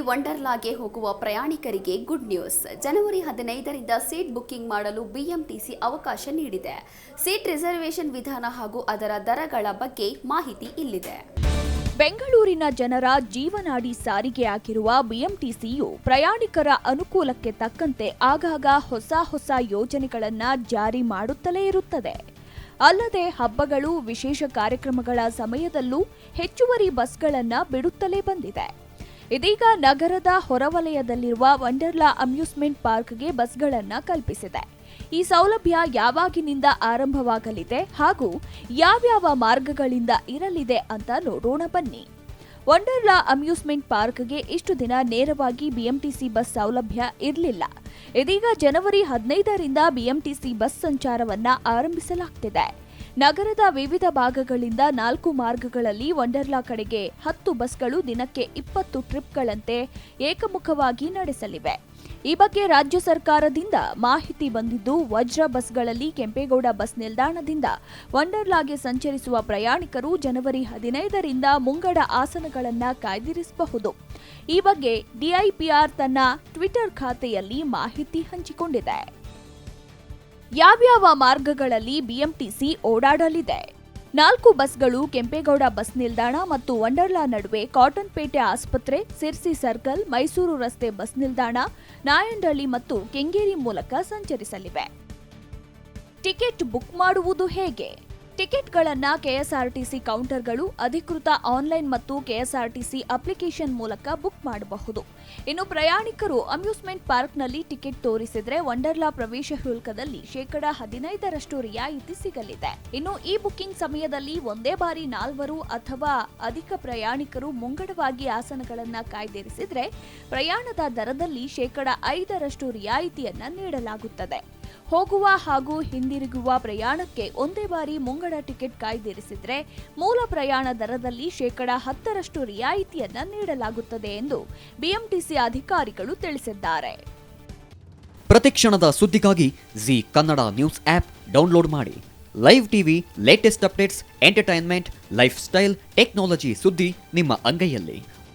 ವಂಡರ್ಲಾಗೆ ಹೋಗುವ ಪ್ರಯಾಣಿಕರಿಗೆ good news. ಜನವರಿ ಹದಿನೈದರಿಂದ ಸೀಟ್ ಬುಕ್ಕಿಂಗ್ ಮಾಡಲು ಬಿಎಂಟಿಸಿ ಅವಕಾಶ ನೀಡಿದೆ. ಸೀಟ್ ರಿಸರ್ವೇಷನ್ ವಿಧಾನ ಹಾಗೂ ಅದರ ದರಗಳ ಬಗ್ಗೆ ಮಾಹಿತಿ ಇಲ್ಲಿದೆ. ಬೆಂಗಳೂರಿನ ಜನರ ಜೀವನಾಡಿ ಸಾರಿಗೆ ಆಗಿರುವ ಬಿಎಂಟಿಸಿಯು ಪ್ರಯಾಣಿಕರ ಅನುಕೂಲಕ್ಕೆ ತಕ್ಕಂತೆ ಆಗಾಗ ಹೊಸ ಹೊಸ ಯೋಜನೆಗಳನ್ನು ಜಾರಿ ಮಾಡುತ್ತಲೇ ಇರುತ್ತದೆ. ಅಲ್ಲದೆ ಹಬ್ಬಗಳು, ವಿಶೇಷ ಕಾರ್ಯಕ್ರಮಗಳ ಸಮಯದಲ್ಲೂ ಹೆಚ್ಚುವರಿ ಬಸ್ಗಳನ್ನು ಬಿಡುತ್ತಲೇ ಬಂದಿದೆ. ಇದೀಗ ನಗರದ ಹೊರವಲಯದಲ್ಲಿರುವ ವಂಡರ್ಲಾ ಅಮ್ಯೂಸ್ಮೆಂಟ್ ಪಾರ್ಕ್ಗೆ ಬಸ್ಗಳನ್ನು ಕಲ್ಪಿಸಿದೆ. ಈ ಸೌಲಭ್ಯ ಯಾವಾಗಿನಿಂದ ಆರಂಭವಾಗಲಿದೆ ಹಾಗೂ ಯಾವ್ಯಾವ ಮಾರ್ಗಗಳಿಂದ ಇರಲಿದೆ ಅಂತ ನೋಡೋಣ ಬನ್ನಿ. ವಂಡರ್ಲಾ ಅಮ್ಯೂಸ್ಮೆಂಟ್ ಪಾರ್ಕ್ಗೆ ಇಷ್ಟು ದಿನ ನೇರವಾಗಿ ಬಿಎಂಟಿಸಿ ಬಸ್ ಸೌಲಭ್ಯ ಇರಲಿಲ್ಲ. ಇದೀಗ ಜನವರಿ ಹದಿನೈದರಿಂದ ಬಿಎಂಟಿಸಿ ಬಸ್ ಸಂಚಾರವನ್ನ ಆರಂಭಿಸಲಾಗ್ತಿದೆ. ನಗರದ ವಿವಿಧ ಭಾಗಗಳಿಂದ ನಾಲ್ಕು ಮಾರ್ಗಗಳಲ್ಲಿ ವಂಡರ್ಲಾ ಕಡೆಗೆ ಹತ್ತು ಬಸ್ಗಳು ದಿನಕ್ಕೆ ಇಪ್ಪತ್ತು ಟ್ರಿಪ್ಗಳಂತೆ ಏಕಮುಖವಾಗಿ ನಡೆಸಲಿವೆ. ಈ ಬಗ್ಗೆ ರಾಜ್ಯ ಸರ್ಕಾರದಿಂದ ಮಾಹಿತಿ ಬಂದಿದ್ದು, ವಜ್ರ ಬಸ್ಗಳಲ್ಲಿ ಕೆಂಪೇಗೌಡ ಬಸ್ ನಿಲ್ದಾಣದಿಂದ ವಂಡರ್ಲಾಗೆ ಸಂಚರಿಸುವ ಪ್ರಯಾಣಿಕರು ಜನವರಿ ಹದಿನೈದರಿಂದ ಮುಂಗಡ ಆಸನಗಳನ್ನು ಕಾಯ್ದಿರಿಸಬಹುದು. ಈ ಬಗ್ಗೆ ಡಿಐಪಿಆರ್ ತನ್ನ ಟ್ವಿಟರ್ ಖಾತೆಯಲ್ಲಿ ಮಾಹಿತಿ ಹಂಚಿಕೊಂಡಿದೆ. ಯಾವ್ಯಾವ ಮಾರ್ಗಗಳಲ್ಲಿ ಬಿಎಂಟಿಸಿ ಓಡಾಡಲಿದೆ? ನಾಲ್ಕು ಬಸ್ಗಳು ಕೆಂಪೇಗೌಡ ಬಸ್ ನಿಲ್ದಾಣ ಮತ್ತು ವಂಡರ್ಲಾ ನಡುವೆ ಕಾಟನ್ ಪೇಟೆ ಆಸ್ಪತ್ರೆ, ಸಿರ್ಸಿ ಸರ್ಕಲ್, ಮೈಸೂರು ರಸ್ತೆ ಬಸ್ ನಿಲ್ದಾಣ ನಾಯಂಡಹಳ್ಳಿ ಮತ್ತು ಕೆಂಗೇರಿ ಮೂಲಕ ಸಂಚರಿಸಲಿವೆ. ಟಿಕೆಟ್ ಬುಕ್ ಮಾಡುವುದು ಹೇಗೆ? ಟಿಕೆಟ್ಗಳನ್ನ ಕೆಎಸ್ಆರ್ಟಿಸಿ ಕೌಂಟರ್ಗಳು ಅಧಿಕೃತ ಆನ್ಲೈನ್ ಮತ್ತು ಕೆಎಸ್ಆರ್ಟಿಸಿ ಅಪ್ಲಿಕೇಶನ್ ಮೂಲಕ ಬುಕ್ ಮಾಡಬಹುದು. ಇನ್ನು ಪ್ರಯಾಣಿಕರು ಅಮ್ಯೂಸ್ಮೆಂಟ್ ಪಾರ್ಕ್ನಲ್ಲಿ ಟಿಕೆಟ್ ತೋರಿಸಿದರೆ ವಂಡರ್ಲಾ ಪ್ರವೇಶ ಶುಲ್ಕದಲ್ಲಿ ಶೇಕಡ ಹದಿನೈದರಷ್ಟು ರಿಯಾಯಿತಿ ಸಿಗಲಿದೆ. ಇನ್ನು ಈ ಬುಕ್ಕಿಂಗ್ ಸಮಯದಲ್ಲಿ ಒಂದೇ ಬಾರಿ ನಾಲ್ವರು ಅಥವಾ ಅಧಿಕ ಪ್ರಯಾಣಿಕರು ಮುಂಗಡವಾಗಿ ಆಸನಗಳನ್ನು ಕಾಯ್ದಿರಿಸಿದರೆ ಪ್ರಯಾಣದ ದರದಲ್ಲಿ ಶೇಕಡ ಐದರಷ್ಟು ರಿಯಾಯಿತಿಯನ್ನು ನೀಡಲಾಗುತ್ತದೆ. ಹೋಗುವ ಹಾಗೂ ಹಿಂದಿರುಗುವ ಪ್ರಯಾಣಕ್ಕೆ ಒಂದೇ ಬಾರಿ ಮುಂಗಡ ಟಿಕೆಟ್ ಕಾಯ್ದಿರಿಸಿದ್ರೆ ಮೂಲ ಪ್ರಯಾಣ ದರದಲ್ಲಿ ಶೇಕಡ ಹತ್ತರಷ್ಟು ರಿಯಾಯಿತಿಯನ್ನ ನೀಡಲಾಗುತ್ತದೆ ಎಂದು ಬಿಎಂಟಿಸಿ ಅಧಿಕಾರಿಗಳು ತಿಳಿಸಿದ್ದಾರೆ. ಪ್ರತಿಕ್ಷಣದ ಸುದ್ದಿಗಾಗಿ Zee Kannada news app download ಮಾಡಿ. Live TV latest updates entertainment lifestyle technology ಸುದ್ದಿ ನಿಮ್ಮ ಅಂಗೈಯಲ್ಲಿ.